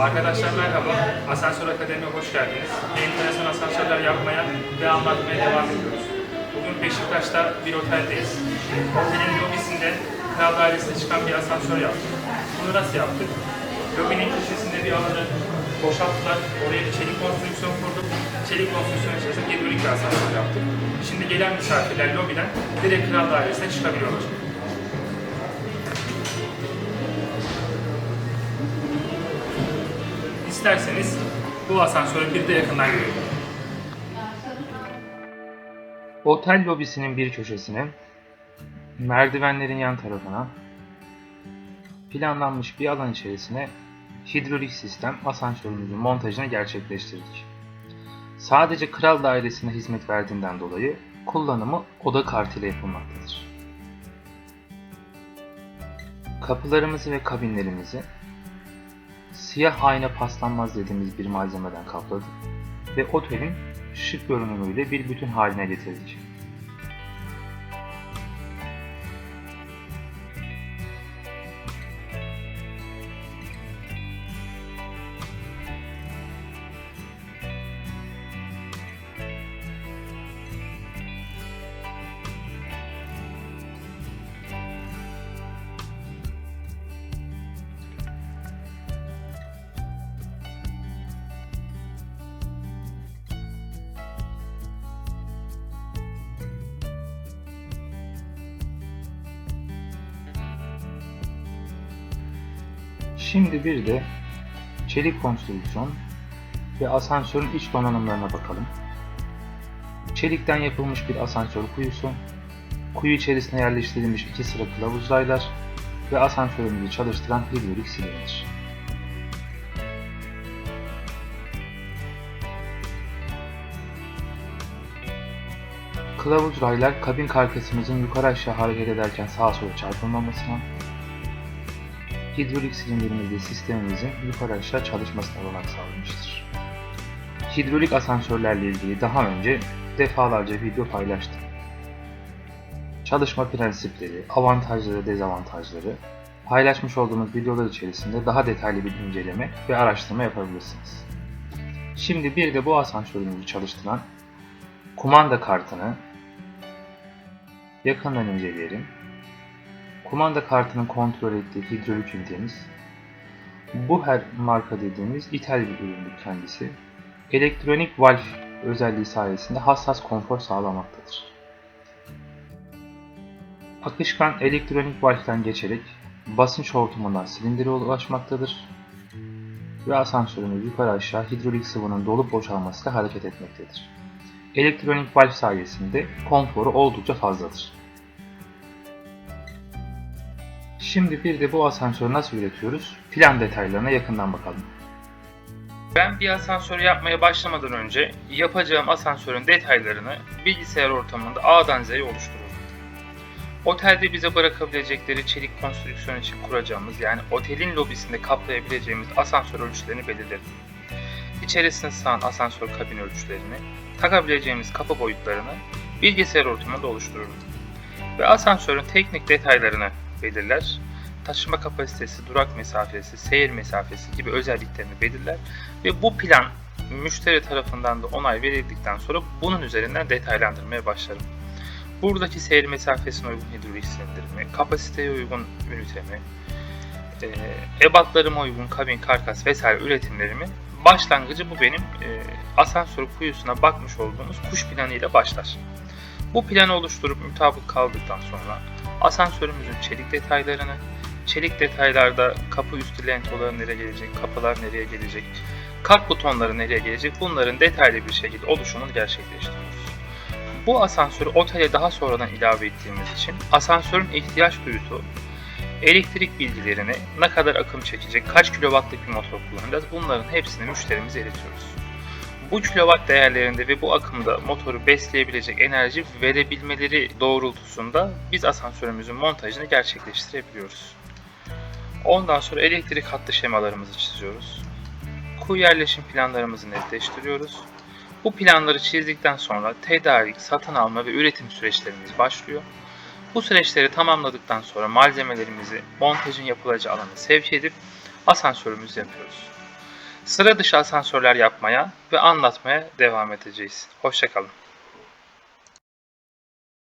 Arkadaşlar merhaba, Asansör Akademi'ye hoş geldiniz. Enteresan asansörler yapmaya ve anlatmaya devam ediyoruz. Bugün Beşiktaş'ta bir oteldeyiz. Otelin lobisinde Kral Dairesi'ne çıkan bir asansör yaptık. Bunu nasıl yaptık? Lobinin köşesinde bir alanı boşalttılar. Oraya bir çelik konstrüksiyon kurduk. Çelik konstrüksiyon içerisinde bir asansör yaptık. Şimdi gelen misafirler lobiden direkt Kral Dairesi'ne çıkabiliyorlar. İsterseniz bu asansörü bir de yakından görelim. Otel lobisinin bir köşesine, merdivenlerin yan tarafına, planlanmış bir alan içerisine hidrolik sistem asansörümüzün montajını gerçekleştirdik. Sadece kral dairesine hizmet verdiğinden dolayı kullanımı oda kartıyla yapılmaktadır. Kapılarımızı ve kabinlerimizi siyah ayna paslanmaz dediğimiz bir malzemeden kapladık ve otelin şık görünümüyle bir bütün haline getirdik. Şimdi bir de çelik konstrüksiyon ve asansörün iç donanımlarına bakalım. Çelikten yapılmış bir asansör kuyusu, kuyu içerisine yerleştirilmiş iki sıra kılavuz raylar ve asansörümüzü çalıştıran hidrolik silindir. Kılavuz raylar kabin karkasımızın yukarı aşağı hareket ederken sağa sola çarpılmamasına, hidrolik silindirimizde sistemimizin yukarı aşağı çalışmasına olanak sağlamıştır. Hidrolik asansörlerle ilgili daha önce defalarca video paylaştım. Çalışma prensipleri, avantajları, dezavantajları paylaşmış olduğumuz videolar içerisinde daha detaylı bir inceleme ve araştırma yapabilirsiniz. Şimdi bir de bu asansörümüzü çalıştıran kumanda kartını yakından inceleyelim. Kumanda kartının kontrol ettiği hidrolik ünitemiz. Bu her marka dediğimiz ithal bir üründür kendisi. Elektronik valve özelliği sayesinde hassas konfor sağlamaktadır. Akışkan elektronik valveden geçerek basınç hortumundan silindire ulaşmaktadır ve asansörümüz yukarı aşağı hidrolik sıvının dolup boşalmasıyla hareket etmektedir. Elektronik valve sayesinde konforu oldukça fazladır. Şimdi bir de bu asansörü nasıl üretiyoruz? Plan detaylarına yakından bakalım. Ben bir asansörü yapmaya başlamadan önce yapacağım asansörün detaylarını bilgisayar ortamında A'dan Z'ye oluştururum. Otelde bize bırakabilecekleri çelik konstrüksiyon için kuracağımız yani otelin lobisinde kaplayabileceğimiz asansör ölçülerini belirlerim. İçerisine sığan asansör kabin ölçülerini, takabileceğimiz kapı boyutlarını bilgisayar ortamında oluştururum. Ve asansörün teknik detaylarını belirler. Taşıma kapasitesi, durak mesafesi, seyir mesafesi gibi özelliklerini belirler ve bu plan müşteri tarafından da onay verildikten sonra bunun üzerinden detaylandırmaya başlarım. Buradaki seyir mesafesine uygun hidrolik silindirimi, kapasiteye uygun ünitemi, e, ebatlarıma uygun kabin, karkas vesaire üretimlerimi başlangıcı bu benim e, asansör kuyusuna bakmış olduğumuz kuş planı ile başlar. Bu planı oluşturup mutabık kaldıktan sonra asansörümüzün çelik detaylarını, çelik detaylarda kapı üstü lentoları nereye gelecek, kapılar nereye gelecek, kart butonları nereye gelecek bunların detaylı bir şekilde oluşumunu gerçekleştiriyoruz. Bu asansörü otele daha sonradan ilave ettiğimiz için asansörün ihtiyaç duyduğu elektrik bilgilerini, ne kadar akım çekecek, kaç kilowattlık bir motor kullanacağız bunların hepsini müşterimize iletiyoruz. Bu kilowatt değerlerinde ve bu akımda motoru besleyebilecek enerji verebilmeleri doğrultusunda biz asansörümüzün montajını gerçekleştirebiliyoruz. Ondan sonra elektrik hattı şemalarımızı çiziyoruz. Kuyu yerleşim planlarımızı netleştiriyoruz. Bu planları çizdikten sonra tedarik, satın alma ve üretim süreçlerimiz başlıyor. Bu süreçleri tamamladıktan sonra malzemelerimizi montajın yapılacağı alana sevk edip asansörümüzü yapıyoruz. Sıra dışı asansörler yapmaya ve anlatmaya devam edeceğiz. Hoşçakalın.